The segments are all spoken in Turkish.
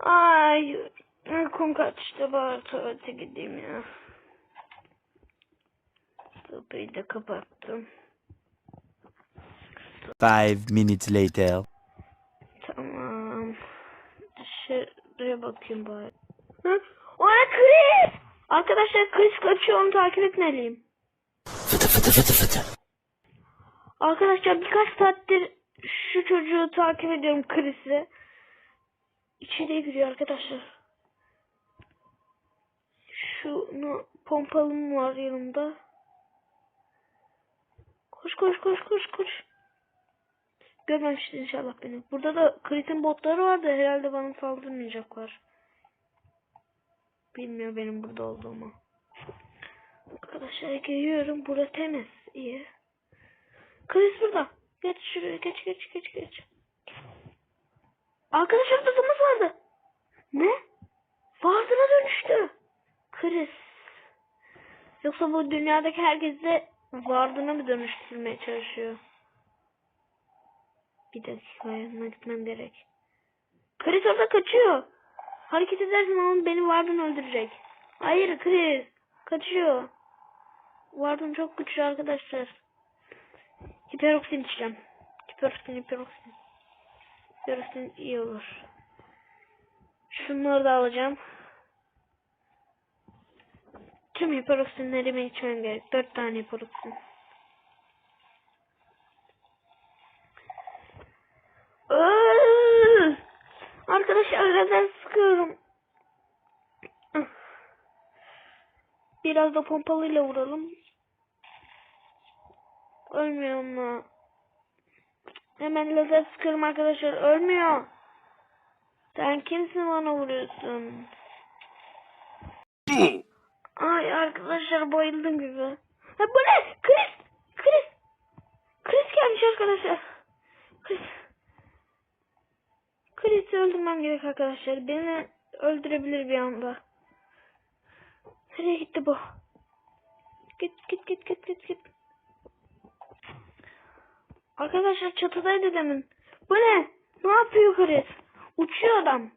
Ay uykum kaçtı bari tuvalete gideyim ya. Kapıyı da kapattım. Five minutes later. Tamam. Dışarıya bakayım bari. Hı? O ne Chris? Arkadaşlar Chris kaçıyor onu takip etmeliyim. Arkadaşlar birkaç saattir şu çocuğu takip ediyorum Chris'i. İçeriye giriyor arkadaşlar. Şunu pompalım var yanımda. Koş koş koş koş koş. Görmemiştir inşallah beni. Burada da Chris'in botları vardı. Herhalde bana saldırmayacaklar. Bilmiyor benim burada olduğumu. Arkadaşlar geliyorum. Burası temiz. İyi. Chris burada. Geç şuraya. Geç geç geç geç. Arkadaşlar kızımız vardı. Ne? Vardına dönüştü. Chris. Yoksa bu dünyadaki herkes de vardına mı dönüştürmeye çalışıyor? Bir dakika yanına gitmem gerek. Chris orada kaçıyor. Hareket edersen onun beni Warden öldürecek. Hayır Chris. Kaçıyor. Warden çok güçlü arkadaşlar. Hiperoksin içeceğim. Hiperoksin hiperoksin. Hiperoksin iyi olur. Şunları da alacağım. Tüm hiperoksinlerimi içmem gerek. Dört tane hiperoksin. Arkadaşlar neden sıkıyorum? Biraz da pompalıyla vuralım. Ölmüyor mu? Hemen lazer sıkıyorum arkadaşlar. Ölmüyor. Sen kimsin bana vuruyorsun? Ay arkadaşlar bayıldım gibi. Ha bu ne? Chris! Chris! Chris gelmiş arkadaşlar. Chris. Chris'i öldürmem gerek arkadaşlar. Beni öldürebilir bir anda. Nereye gitti bu? Git git git git git git. Arkadaşlar çatıdaydı demin. Bu ne? Ne yapıyor Chris? Uçuyor adam.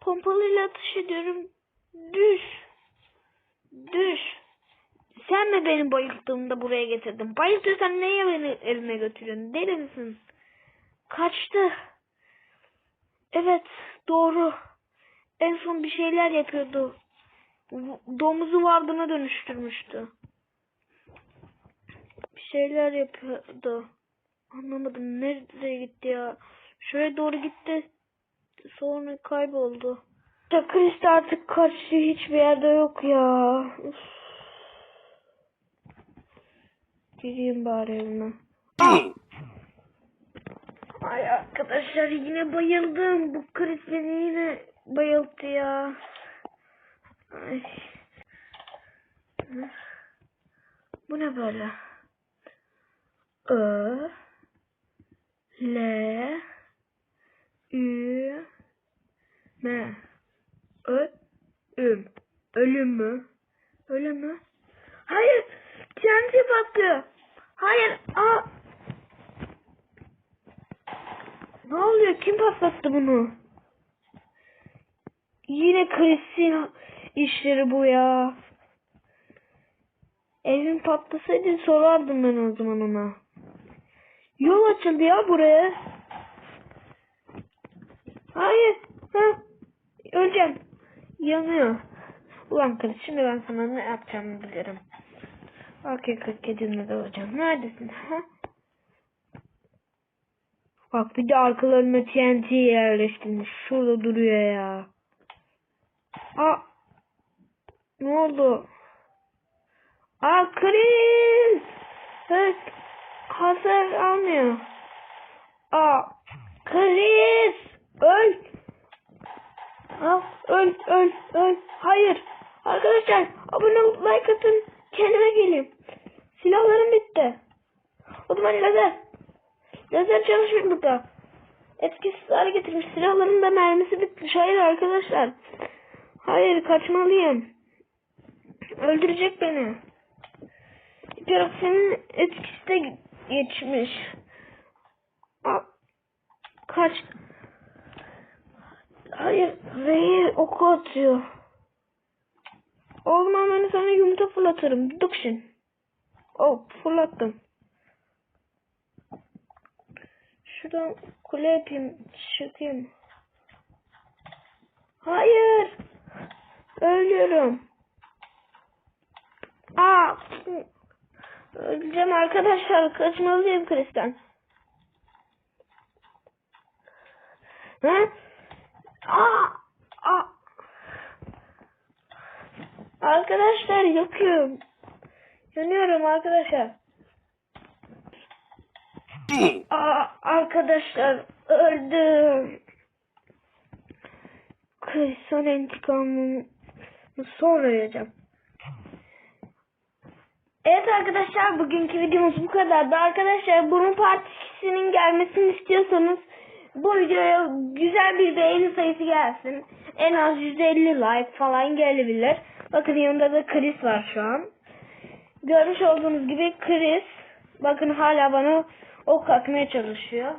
Pompalıyla atış ediyorum. Düş. Düş. Sen mi beni bayılttığımda buraya getirdin? Bayıltırsan neye beni eline götürüyorsun? Deli misin? Kaçtı. Evet, doğru. En son bir şeyler yapıyordu. Domuzu vardığına dönüştürmüştü. Şeyler yapıyordu. Anlamadım. Nereye gitti ya? Şuraya doğru gitti. Sonra kayboldu. Ya Chris de artık kaçtı. Hiçbir yerde yok ya. Üf. Gideyim bari evime. Ay arkadaşlar yine bayıldım. Bu kriz beni yine bayılttı ya. Ay. Bu ne böyle? Ö L Ü M Ö Üm Ölüm mü? Ölüm mü? Hayır! TNT patlıyor. Hayır! Aa! Ne oluyor? Kim patlattı bunu? Yine Chris'in işleri bu ya. Evim patlasaydı sorardım ben o zaman ona. Açıldı ya buraya. Hayır. Ha. Öleceğim. Yanıyor. Ulan Chris şimdi ben sana ne yapacağımı bilirim. Okey 47'inde de olacağım. Neredesin? Ha? Bak bir de arkalarına TNT yerleştirmiş. Şurada duruyor ya. Aa. Ne oldu? Aa Chris. Evet. Hasar almıyor. Aa. Chris. Öl. Aa, öl öl öl. Hayır. Arkadaşlar abone olup like atın. Kendime geleyim. Silahlarım bitti. O zaman lazer. Lazer çalışmıyor burada. Etkisiz hale getirmiş. Silahların da mermisi bitmiş. Hayır arkadaşlar. Hayır kaçmalıyım. Öldürecek beni. Hiperoksinin etkisi de geçmiş. Kaç. Hayır. Zehir oku atıyor. O zaman ben sana yumurta fırlatırım. Dukshin. Oh fırlattım. Şuradan kule yapayım. Çıkayım. Hayır. Ölüyorum. Aa. Öleceğim arkadaşlar. Kaçmalıyım Kris'ten. Ha? Aa. Aa. Arkadaşlar yakıyorum. Yanıyorum arkadaşlar. Aa, arkadaşlar öldüm. Kıysan intikamını sonra yiyeceğim. Evet arkadaşlar bugünkü videomuz bu kadardı. Arkadaşlar bunun part 2'sinin gelmesini istiyorsanız bu videoya güzel bir beğeni sayısı gelsin. En az 150 like falan gelebilir. Bakın yanında da Chris var şu an. Görmüş olduğunuz gibi Chris bakın hala bana ok atmaya çalışıyor.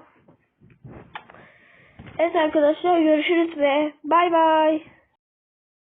Evet arkadaşlar görüşürüz ve bay bay.